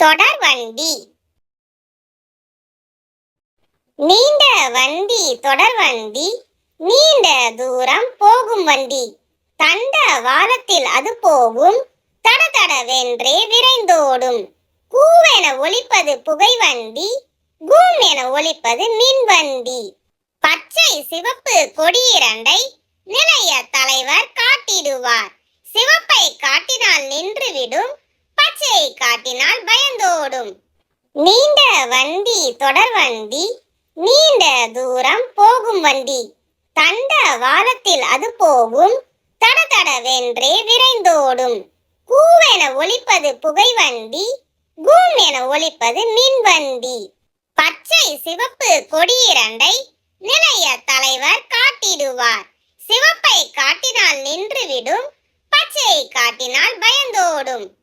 தொடர் வண்டி. நீண்ட வண்டி தொடர் வண்டி நீண்ட தூரம் போகும் வண்டி. தண்ட வாரத்தில் அது போகும். தட தடவென்றே விரைந்தோடும். கூவென ஒலிப்பது புகை வண்டி கூம் என ஒழிப்பது மின் வண்டி. பச்சை சிவப்பு கொடியிரண்டை நிலைய தலைவர் காட்டிடுவார். சிவப்பை காட்டினால் நின்றுவிடும் பச்சையை காட்டினால் பயந்தோடும். நீண்ட வண்டி தொடர் வண்டி நீண்ட தூரம் போகும் வண்டி. தண்ட வாரத்தில் அது போகும் தட தடவென்றே விரைந்தோடும். கூவென ஒழிப்பது புகை வண்டி கூம் என ஒழிப்பது மின் வண்டி. பச்சை சிவப்பு கொடியிரண்டை நிலைய தலைவர் காட்டிடுவார். சிவப்பை காட்டினால் நின்றுவிடும் பச்சையை காட்டினால் பயந்தோடும்.